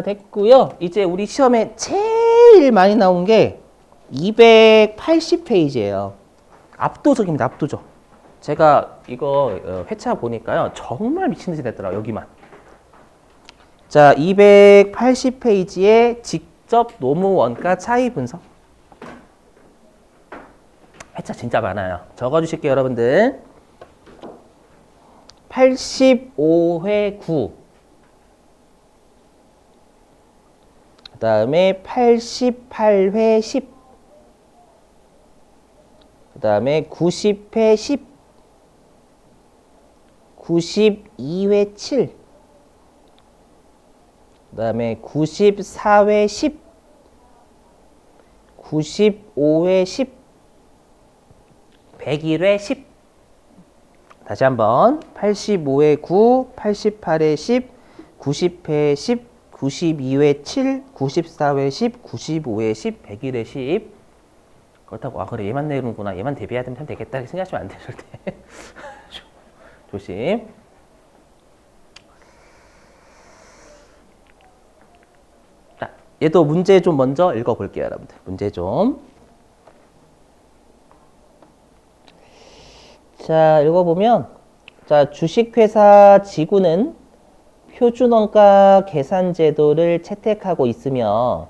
자, 됐고요. 이제 우리 시험에 제일 많이 나온 게 280페이지예요. 압도적입니다. 압도적. 제가 이거 어, 회차 보니까요. 정말 미친 듯이 됐더라고요. 여기만. 자, 280페이지에 직접 노무 원가 차이 분석. 회차 진짜 많아요. 적어 주실게요, 여러분들. 85회 9. 다음에 88회 10. 그 다음에 90회 10. 92회 7. 그 다음에 94회 10. 95회 10. 101회 10. 다시 한번 85회 9, 88회 10, 90회 10, 92회 7, 94회 10, 95회 10, 101회 10. 그렇다고 아 그래 얘만 내는구나 얘만 대비해야 되면 되겠다 이렇게 생각하시면 안 돼요 절대. 조심. 자, 얘도 문제 좀 먼저 읽어볼게요 여러분들. 문제 좀. 자, 읽어보면, 자, 주식회사 지구는 표준원가 계산 제도를 채택하고 있으며,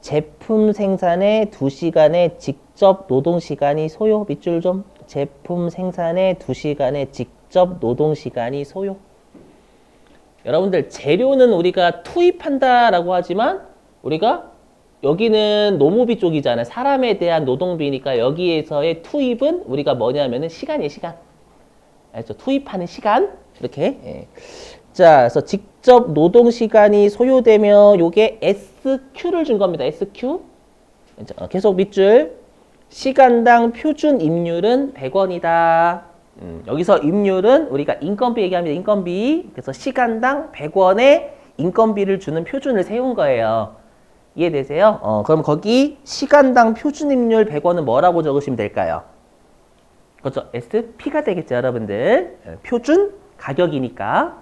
제품 생산에 2시간의 직접 노동시간이 소요. 밑줄 좀. 제품 생산에 2시간의 직접 노동시간이 소요. 여러분들, 재료는 우리가 투입한다 라고 하지만, 우리가 여기는 노무비 쪽이잖아요. 사람에 대한 노동비니까 여기에서의 투입은 우리가 뭐냐면은 시간이에요, 시간. 알죠? 투입하는 시간. 이렇게. 예. 자, 그래서 직접 노동 시간이 소요되면 요게 SQ를 준 겁니다. SQ. 자, 계속 밑줄. 시간당 표준 임률은 100원이다. 음, 여기서 임률은 우리가 인건비 얘기합니다. 인건비. 그래서 시간당 100원의 인건비를 주는 표준을 세운 거예요. 이해되세요? 어, 그럼 거기 시간당 표준 임률 100원은 뭐라고 적으시면 될까요? 그렇죠. SP가 되겠죠, 여러분들. 예, 표준 가격이니까.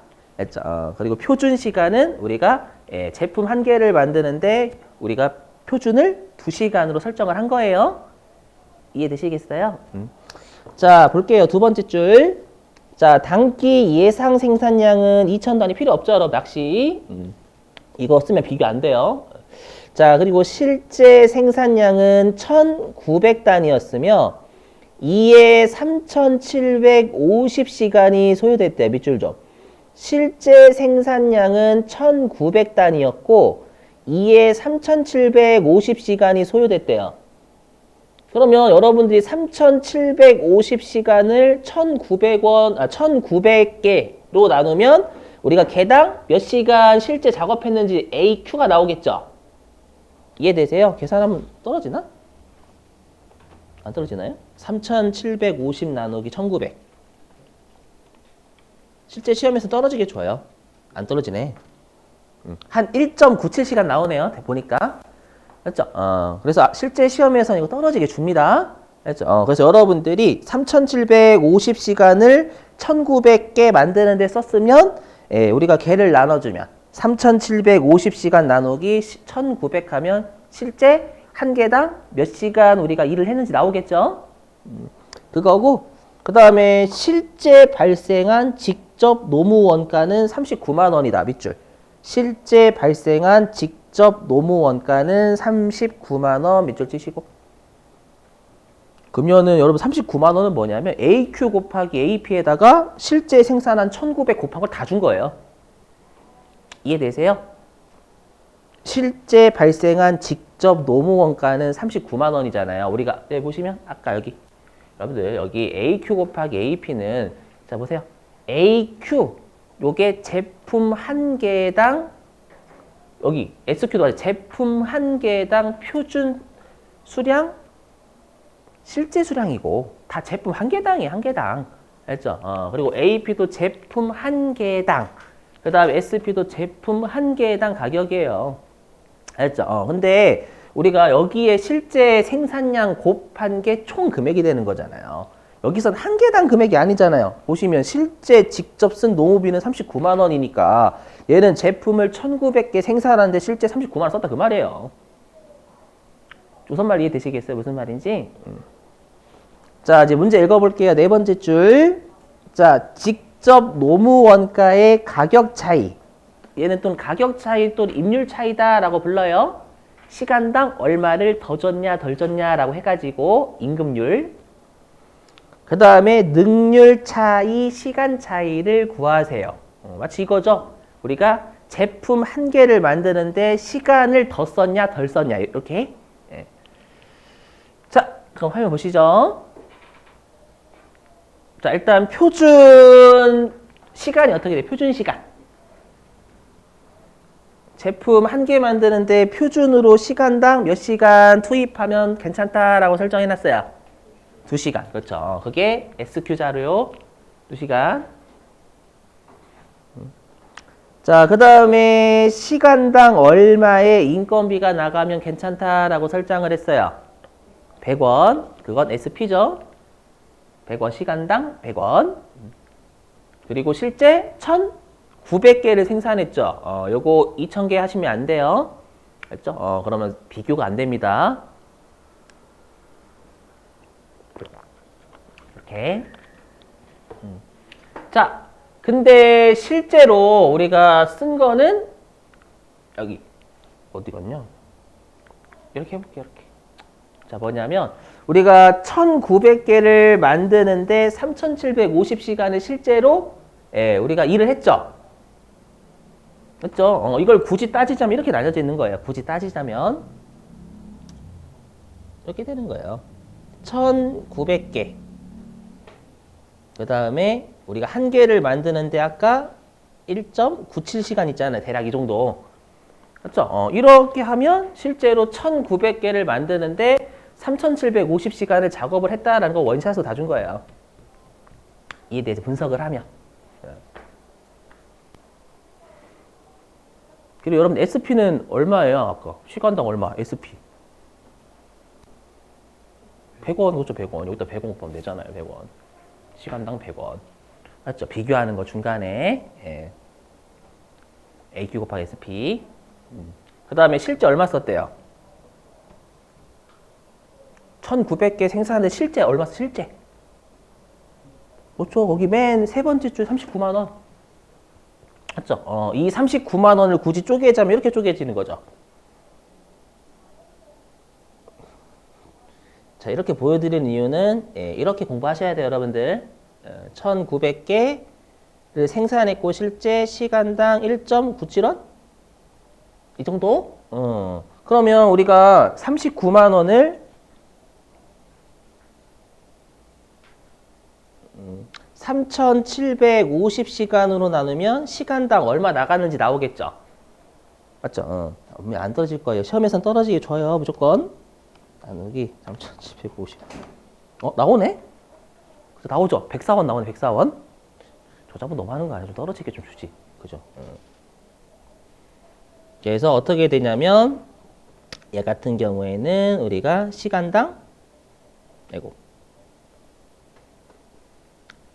어, 그리고 표준 시간은 우리가 예, 제품 한 개를 만드는데 우리가 표준을 2시간으로 설정을 한 거예요. 이해되시겠어요? 음. 자, 볼게요. 두 번째 줄. 자, 단기 예상 생산량은 2,000단위 필요 없죠, 여러분. 낚시. 음. 이거 쓰면 비교 안 돼요. 자, 그리고 실제 생산량은 1,900단위였으며 이에 3,750시간이 소요됐대. 밑줄 좀. 실제 생산량은 1,900단위였고 이에 3,750시간이 소요됐대요. 그러면 여러분들이 3,750시간을 1,900원, 아, 1,900개로 나누면 우리가 개당 몇 시간 실제 작업했는지 AQ가 나오겠죠? 이해되세요? 계산하면 떨어지나? 안 떨어지나요? 3,750 나누기 1,900. 실제 시험에서 떨어지게 줘요. 안 떨어지네. 음, 한 1.97시간 나오네요. 보니까. 그렇죠? 어, 그래서 실제 시험에서 이거 떨어지게 줍니다. 그렇죠? 어, 그래서 여러분들이 3,750시간을 1,900개 만드는 데 썼으면 예, 우리가 개를 나눠주면 3,750시간 나누기 1,900 하면 실제 한 개당 몇 시간 우리가 일을 했는지 나오겠죠? 음, 그거고 그 다음에 실제 발생한 직 접 노무 원가는 39만 원이다. 밑줄. 실제 발생한 직접 노무 원가는 39만 원 밑줄 치시고 그러면은 여러분 39만 원은 뭐냐면 AQ 곱하기 AP에다가 실제 생산한 1900 곱한 걸 다 준 거예요. 이해되세요? 실제 발생한 직접 노무 원가는 39만 원이잖아요. 우리가 네, 보시면 아까 여기 여러분들 여기 AQ 곱하기 AP는 자 보세요. AQ 요게 제품 한 개당 여기 SQ도 아니 제품 한 개당 표준 수량 실제 수량이고 다 제품 한 개당이에요 한 개당 알죠? 어, 그리고 AP도 제품 한 개당 그 다음에 SP도 제품 한 개당 가격이에요 알죠? 어, 근데 우리가 여기에 실제 생산량 곱한 게 총 금액이 되는 거잖아요. 여기선 한 개당 금액이 아니잖아요. 보시면 실제 직접 쓴 노무비는 39만 원이니까 얘는 제품을 1900개 생산하는데 실제 39만 원 썼다 그 말이에요. 우선 말 이해되시겠어요? 무슨 말인지? 음. 자, 이제 문제 읽어볼게요. 네 번째 줄. 자, 직접 노무 원가의 가격 차이. 얘는 또 가격 차이 또 임률 차이다라고 불러요. 시간당 얼마를 더 줬냐 덜 줬냐라고 해가지고 임금률. 그 다음에 능률 차이, 시간 차이를 구하세요. 어, 마치 이거죠. 우리가 제품 한 개를 만드는데 시간을 더 썼냐 덜 썼냐 이렇게. 예. 자, 그럼 화면 보시죠. 자, 일단 표준 시간이 어떻게 돼? 표준 시간. 제품 한 개 만드는데 표준으로 시간당 몇 시간 투입하면 괜찮다라고 설정해 놨어요. 2시간. 그렇죠. 그게 SQ 자료 2시간. 자, 그 다음에 시간당 얼마의 인건비가 나가면 괜찮다라고 설정을 했어요. 100원. 그건 SP죠. 100원 시간당 100원. 그리고 실제 1,900개를 생산했죠. 어, 요거 2,000개 하시면 안 돼요. 알죠? 어, 그러면 비교가 안 됩니다. 이렇게. 음. 자, 근데 실제로 우리가 쓴 거는 여기 어디 갔냐? 이렇게 해볼게요. 이렇게. 자, 뭐냐면 우리가 1,900개를 만드는데 3,750시간을 실제로 예, 우리가 일을 했죠. 그렇죠? 어, 이걸 굳이 따지자면 이렇게 나눠져 있는 거예요. 굳이 따지자면 이렇게 되는 거예요. 1,900개. 그 다음에 우리가 한 개를 만드는데 아까 1.97시간 있잖아요. 대략 이 정도. 그렇죠? 어, 이렇게 하면 실제로 1,900개를 만드는데 3,750시간을 작업을 했다라는 거 원샷으로 다 준 거예요. 이에 대해서 분석을 하면. 그리고 여러분 SP는 얼마예요? 아까 시간당 얼마? SP 100원 그렇죠 100원 여기다 100원 곱하면 되잖아요 100원 시간당 100원 맞죠? 비교하는 거 중간에 예. AQ 곱하기 SP 음. 그 다음에 실제 얼마 썼대요? 1900개 생산하는데 실제 얼마 써? 실제 그렇죠 거기 맨 세 번째 줄 39만 원 맞죠? 어, 이 39만 원을 굳이 쪼개자면 이렇게 쪼개지는 거죠. 자, 이렇게 보여드리는 이유는 예, 이렇게 공부하셔야 돼요, 여러분들. 어, 1,900개를 생산했고 실제 시간당 1.97원? 이 정도? 어. 그러면 우리가 39만 원을 3,750시간으로 나누면 시간당 얼마 나가는지 나오겠죠? 맞죠? 어. 안 떨어질 거예요. 시험에선 떨어지기 줘요, 무조건. 나누기 3,750. 어, 나오네? 그래서 나오죠? 104원 나오네, 104원. 저자분 너무 하는 거 아니야? 좀 떨어지게 좀 주지. 그죠? 어. 그래서 어떻게 되냐면, 얘 같은 경우에는 우리가 시간당, 아이고,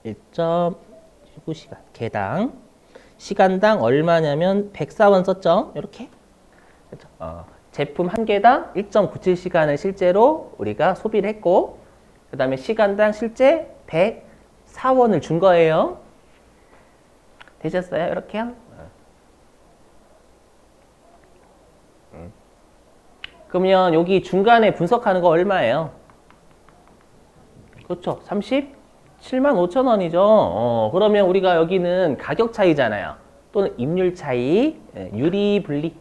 1.19시간 개당 시간당 얼마냐면 104원 썼죠 이렇게 그렇죠? 어, 제품 한 개당 1.97시간을 실제로 우리가 소비를 했고 그 다음에 시간당 실제 104원을 준 거예요 되셨어요 이렇게요 음. 그러면 여기 중간에 분석하는 거 얼마예요 그렇죠 30 7만 5천 원이죠. 어, 그러면 우리가 여기는 가격 차이잖아요. 또는 임률 차이, 예, 유리 분리.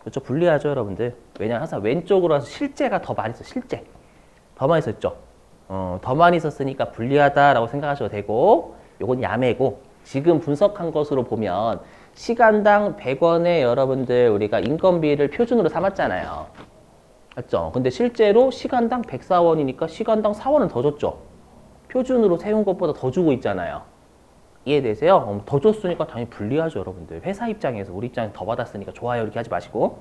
그렇죠. 분리하죠, 여러분들. 왜냐면 항상 왼쪽으로 와서 실제가 더 많이 써, 실제. 더 많이 썼죠. 어, 더 많이 썼으니까 불리하다라고 생각하셔도 되고, 요건 야매고, 지금 분석한 것으로 보면, 시간당 100원에 여러분들 우리가 인건비를 표준으로 삼았잖아요. 맞죠? 근데 실제로 시간당 104원이니까 시간당 4원은 더 줬죠. 표준으로 세운 것보다 더 주고 있잖아요. 이해되세요? 어, 더 줬으니까 당연히 불리하죠, 여러분들. 회사 입장에서 우리 입장에 더 받았으니까 좋아요 이렇게 하지 마시고.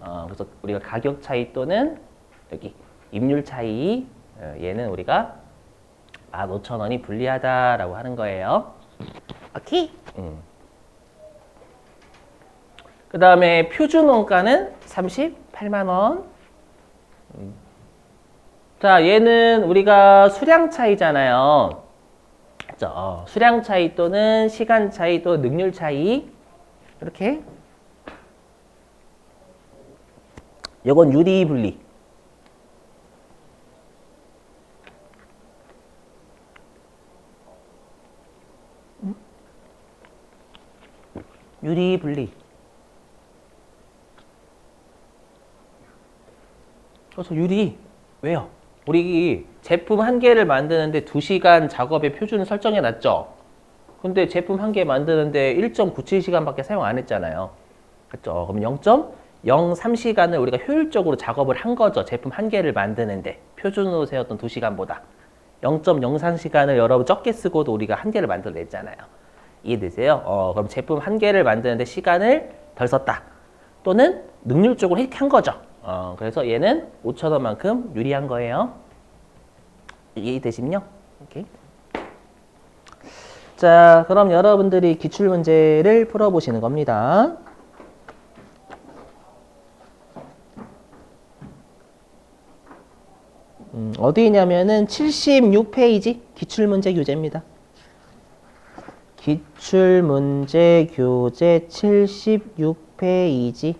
어, 그래서 우리가 가격 차이 또는 여기 임률 차이 어, 얘는 우리가 15,000원이 불리하다라고 하는 거예요. 오케이? 음. 그 다음에 표준 원가는 38만 원. 음. 자, 얘는 우리가 수량 차이잖아요. 자, 어, 수량 차이 또는 시간 차이 또 능률 차이 이렇게. 요건 유리 분리. 유리 분리. 그래서 유리 왜요? 우리 제품 한 개를 만드는데 2시간 작업의 표준을 설정해 놨죠. 근데 제품 한 개 만드는데 1.97시간밖에 사용 안 했잖아요. 그렇죠? 그럼 0.03시간을 우리가 효율적으로 작업을 한 거죠. 제품 한 개를 만드는데 표준으로 세웠던 2시간보다 0.03시간을 여러분 적게 쓰고도 우리가 한 개를 만들어냈잖아요. 이해되세요? 어, 그럼 제품 한 개를 만드는데 시간을 덜 썼다. 또는 능률적으로 이렇게 한 거죠. 어, 그래서 얘는 5천원만큼 유리한 거예요. 이해되시면요? 오케이. 자, 그럼 여러분들이 기출 문제를 풀어보시는 겁니다. 음, 어디 있냐면은 76페이지 기출문제 교재입니다. 기출문제 교재 76페이지.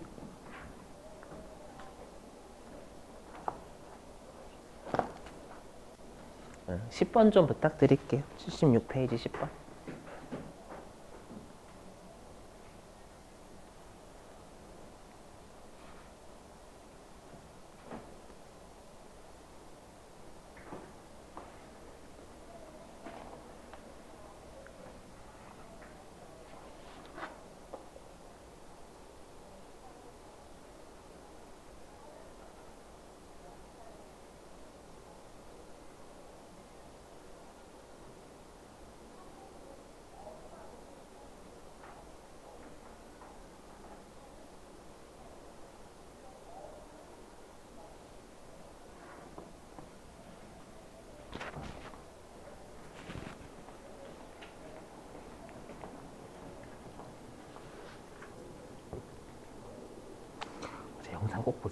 10번 좀 부탁드릴게요. 76페이지 10번.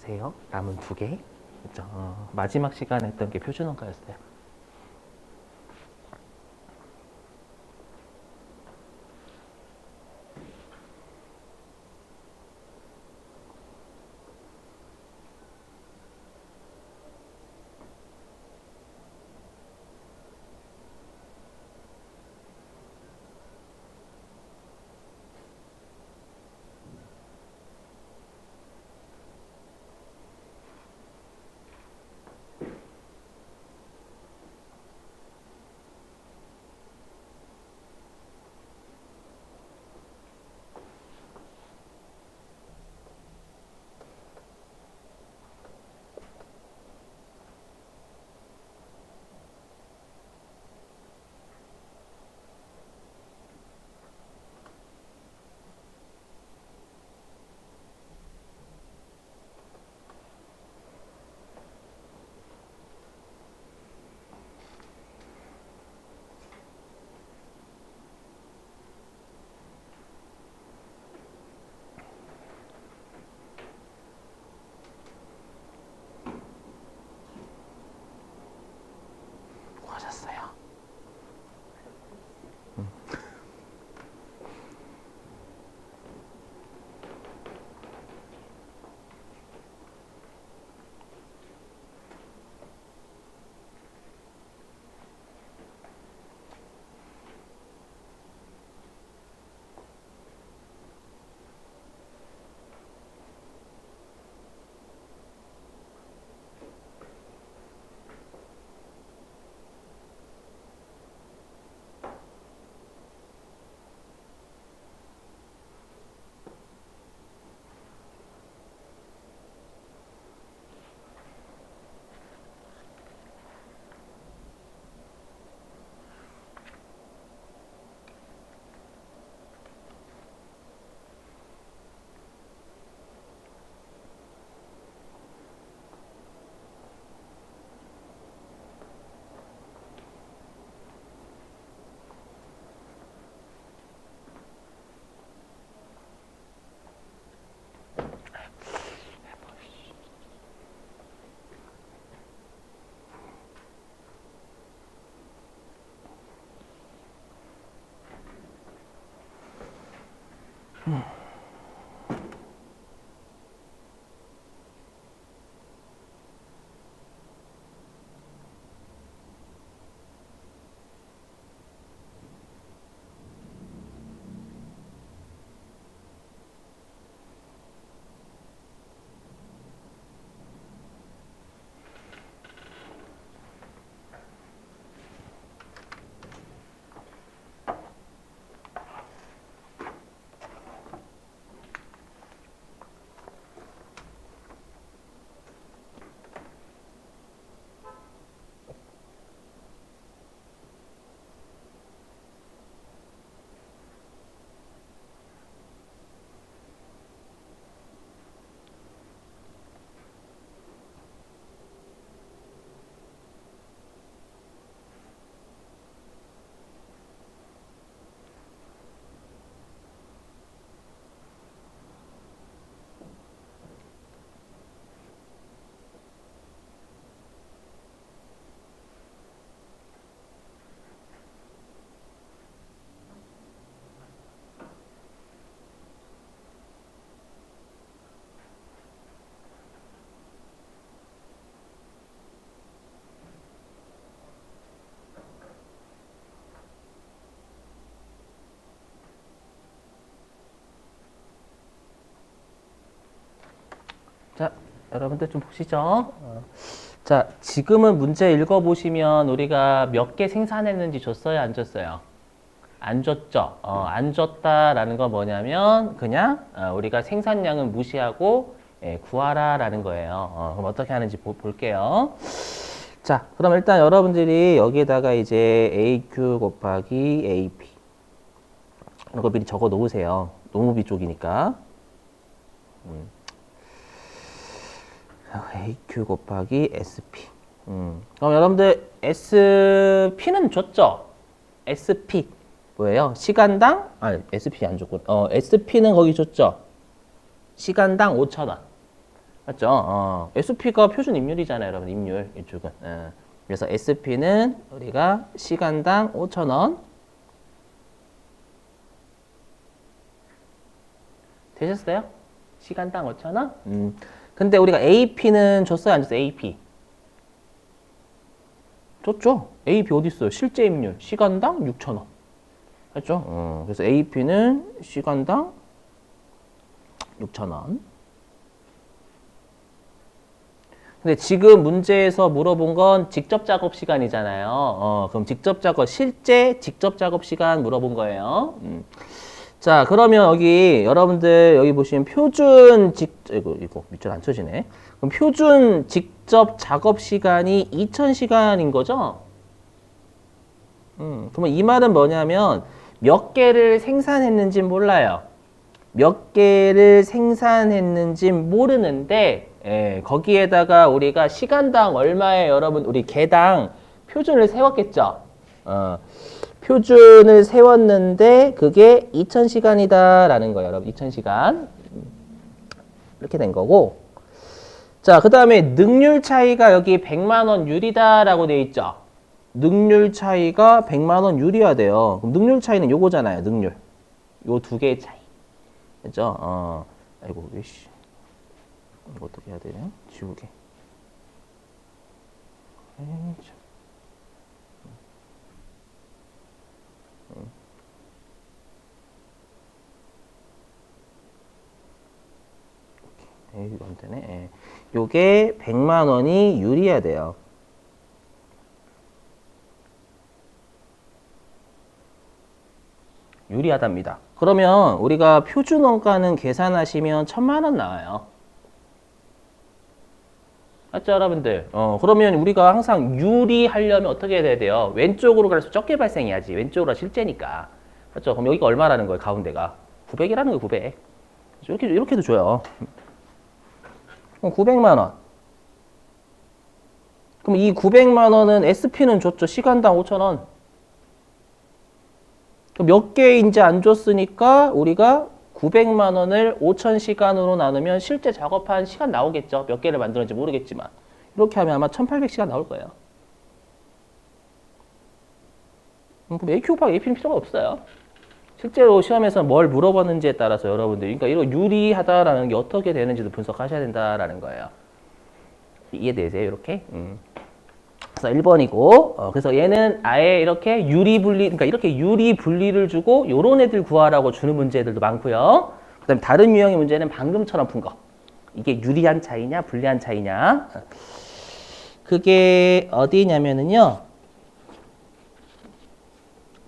제 보세요. 남은 두 개. 그죠? 어, 마지막 시간에 했던 게 표준원가였어요. 자, 여러분들 좀 보시죠. 어. 자, 지금은 문제 읽어보시면 우리가 몇 개 생산했는지 줬어요? 안 줬어요? 안 줬죠. 어, 안 줬다라는 건 뭐냐면 그냥 어, 우리가 생산량은 무시하고 예, 구하라라는 거예요. 어, 그럼 어떻게 하는지 보- 볼게요. 자, 그럼 일단 여러분들이 여기에다가 이제 AQ 곱하기 AP 이거 미리 적어 놓으세요. 노무비 쪽이니까. 음. AQ 곱하기 SP. 음. 그럼 여러분들 SP는 줬죠? SP 뭐예요? 시간당 아니 SP 안 줬고 어 SP는 거기 줬죠? 시간당 5천 원 맞죠? 어 SP가 표준 임률이잖아요, 여러분 임률 이쪽은. 예. 그래서 SP는 우리가 시간당 5천 원 되셨어요? 시간당 5천 원? 음. 근데 우리가 AP는 줬어요, 안 줬어요? AP. 줬죠? AP 어디 있어요? 실제 임률 시간당 6천 원. 했죠? 어, 그래서 AP는 시간당 6천 원. 근데 지금 문제에서 물어본 건 직접 작업 시간이잖아요. 어, 그럼 직접 작업, 실제 직접 작업 시간 물어본 거예요. 음. 자, 그러면 여기 여러분들 여기 보시면 표준 직 이거 이거 밑줄 안 쳐지네. 그럼 표준 직접 작업 시간이 2,000시간인 거죠? 음, 그러면 이 말은 뭐냐면 몇 개를 생산했는지 몰라요. 몇 개를 생산했는지 모르는데 예, 거기에다가 우리가 시간당 얼마에 여러분 우리 개당 표준을 세웠겠죠. 어, 표준을 세웠는데 그게 2,000시간이다라는 거예요, 여러분. 2,000시간. 이렇게 된 거고. 자, 그 다음에 능률 차이가 여기 100만 원 유리다라고 돼 있죠. 능률 차이가 100만 원 유리화 돼요. 그럼 능률 차이는 요거잖아요, 능률. 요 두 개의 차이. 그죠? 어. 아이고, 왜씨. 이거 어떻게 해야 되냐? 지우개. 에이, 에이, 안 되네. 예. 요게 100만 원이 유리해야 돼요. 유리하답니다. 그러면 우리가 표준 원가는 계산하시면 천만 원 나와요. 맞죠, 여러분들? 어, 그러면 우리가 항상 유리하려면 어떻게 해야 돼요? 왼쪽으로 갈수록 적게 발생해야지. 왼쪽으로 실제니까. 맞죠? 그럼 여기가 얼마라는 거예요, 가운데가? 900이라는 거예요, 900. 이렇게, 이렇게도 줘요. 그럼 900만 원. 그럼 이 900만 원은 SP는 줬죠. 시간당 5천 원. 그럼 몇 개인지 안 줬으니까 우리가 900만 원을 5천 시간으로 나누면 실제 작업한 시간 나오겠죠. 몇 개를 만들었는지 모르겠지만. 이렇게 하면 아마 1800시간 나올 거예요. 음, 그럼 AQ 곱하기 AP는 필요가 없어요. 실제로 시험에서 뭘 물어봤는지에 따라서 여러분들이 그러니까 이런 유리하다라는 게 어떻게 되는지도 분석하셔야 된다라는 거예요. 이해되세요? 이렇게? 음. 그래서 1번이고 어, 그래서 얘는 아예 이렇게 유리 분리 그러니까 이렇게 유리 분리를 주고 요런 애들 구하라고 주는 문제들도 많고요. 그다음에 다른 유형의 문제는 방금처럼 푼 거. 이게 유리한 차이냐 불리한 차이냐. 그게 어디냐면은요.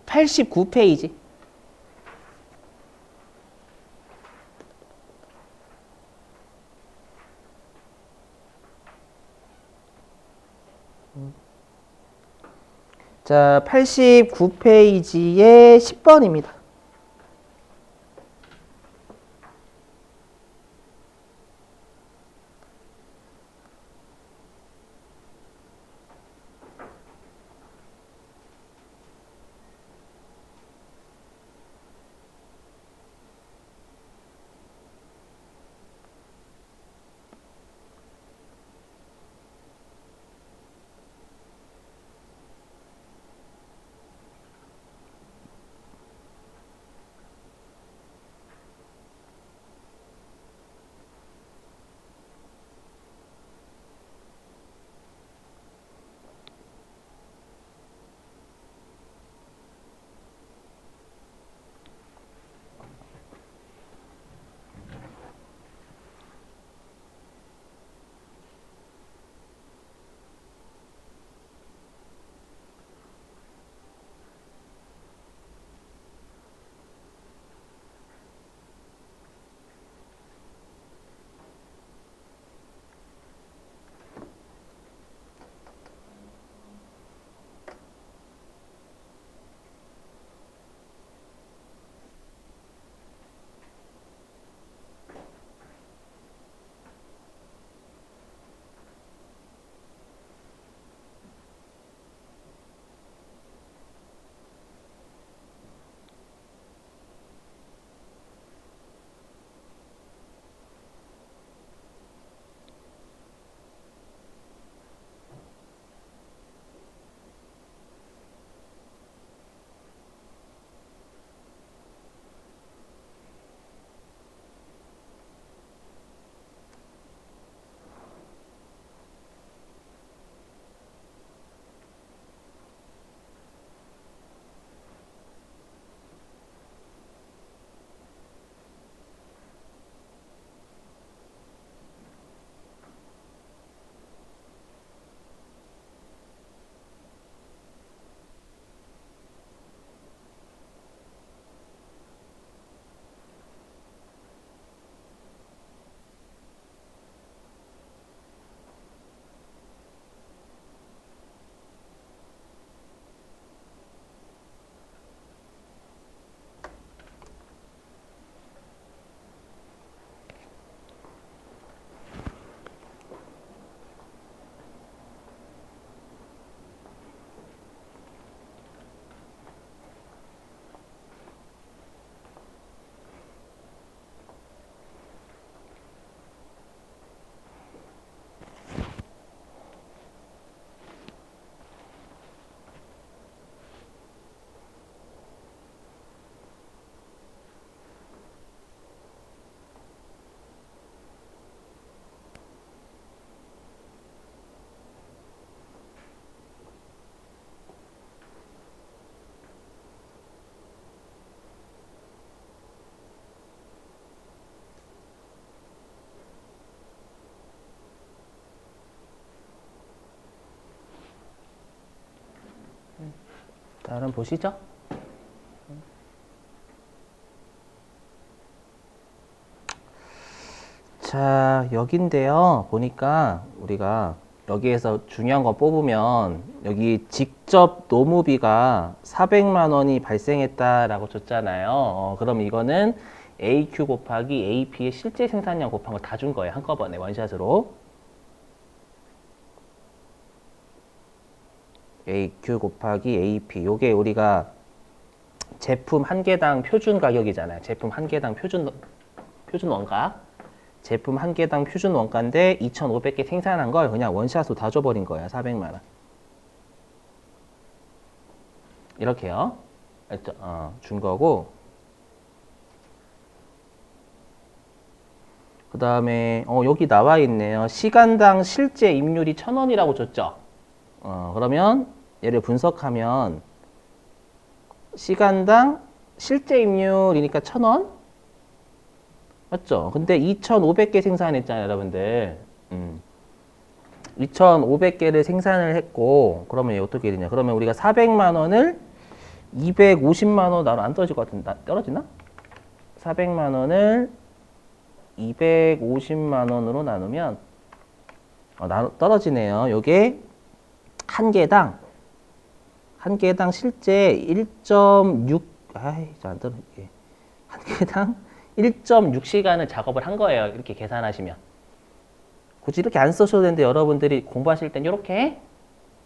89페이지. 자, 89페이지에 10번입니다. 자, 그럼 보시죠. 자, 여긴데요. 보니까 우리가 여기에서 중요한 거 뽑으면 여기 직접 노무비가 400만 원이 발생했다라고 줬잖아요. 어, 그럼 이거는 AQ 곱하기 AP의 실제 생산량 곱한 거다준 거예요. 한꺼번에 원샷으로. AQ 곱하기 AP. 요게 우리가 제품 한 개당 표준 가격이잖아요. 제품 한 개당 표준 표준 원가. 제품 한 개당 표준 원가인데 2,500개 생산한 걸 그냥 원샷으로 다 줘버린 거야. 400만 원. 이렇게요. 알죠? 어, 준 거고. 그 다음에 어, 여기 나와 있네요. 시간당 실제 입률이 1,000원이라고 줬죠. 어, 그러면 얘를 분석하면 시간당 실제 입률이니까 1,000원? 맞죠? 근데 2,500개 생산했잖아요, 여러분들. 음. 2,500개를 생산을 했고, 그러면 얘 어떻게 되냐? 그러면 우리가 400만 원을 250만 원, 나는 안 떨어질 것 같은데, 나- 떨어지나? 400만 원을 250만 원으로 나누면, 어, 나, 떨어지네요. 요게 한 개당, 한 개당 실제 1.6, 아이, 저안 떨어, 이게. 한 개당 1.6시간을 작업을 한 거예요. 이렇게 계산하시면. 굳이 이렇게 안 쓰셔도 되는데 여러분들이 공부하실 땐 이렇게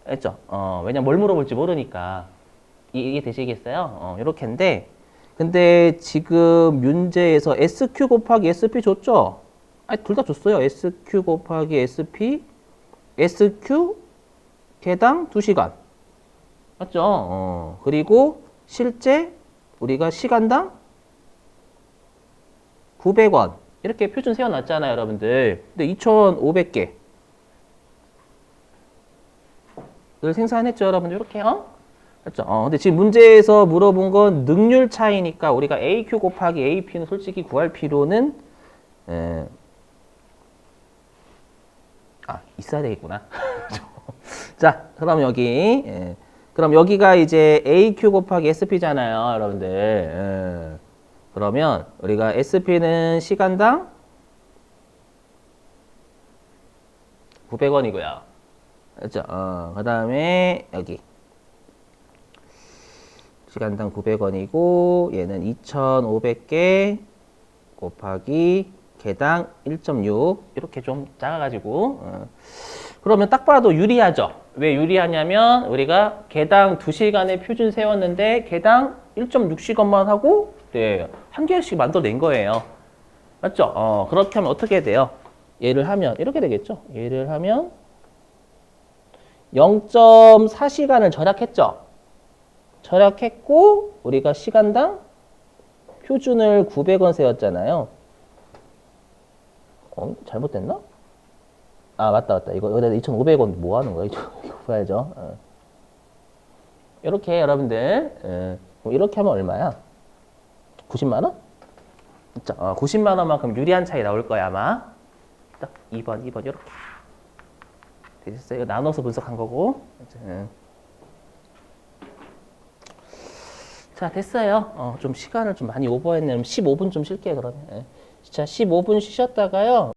했죠. 어, 왜냐면 뭘 물어볼지 모르니까. 이- 이게 되시겠어요? 어, 이렇게인데 근데 지금 문제에서 SQ 곱하기 SP 줬죠? 아니, 둘 다 줬어요. SQ 곱하기 SP, SQ 개당 2시간. 맞죠? 어, 그리고 실제 우리가 시간당 900원. 이렇게 표준 세워놨잖아요 여러분들. 근데 2500개. 늘 생산했죠 여러분들? 이렇게요 맞죠? 어, 근데 지금 문제에서 물어본 건 능률 차이니까 우리가 AQ 곱하기 AP는 솔직히 구할 필요는 에, 아 있어야 되겠구나 자 그럼 여기 예, 그럼 여기가 이제 AQ 곱하기 SP잖아요 여러분들 예. 그러면 우리가 SP는 시간당 900원이고요. 그렇죠? 어, 그 다음에 여기 시간당 900원이고 얘는 2,500개 곱하기 개당 1.6 이렇게 좀 작아가지고 어. 그러면 딱 봐도 유리하죠. 왜 유리하냐면 우리가 개당 2시간의 표준 세웠는데 개당 1.6시간만 하고 네, 한 개씩 만들어낸 거예요. 맞죠? 어, 그렇게 하면 어떻게 돼요? 얘를 하면 이렇게 되겠죠? 얘를 하면 0.4시간을 절약했죠? 절약했고 우리가 시간당 표준을 900원 세웠잖아요. 어, 잘못됐나? 아 맞다 맞다 이거 여기다 2,500원 뭐 하는 거야 이거 이거 봐야죠 어. 이렇게 여러분들 예. 이렇게 하면 얼마야 90만 원? 어, 90만 원만큼 유리한 차이 나올 거야 아마 딱 2번 2번 이렇게 되셨어요? 이거 나눠서 분석한 거고 예. 자 됐어요 어, 좀 시간을 좀 많이 오버했네 그럼 15분 좀 쉴게요 그러면 예. 자 15분 쉬셨다가요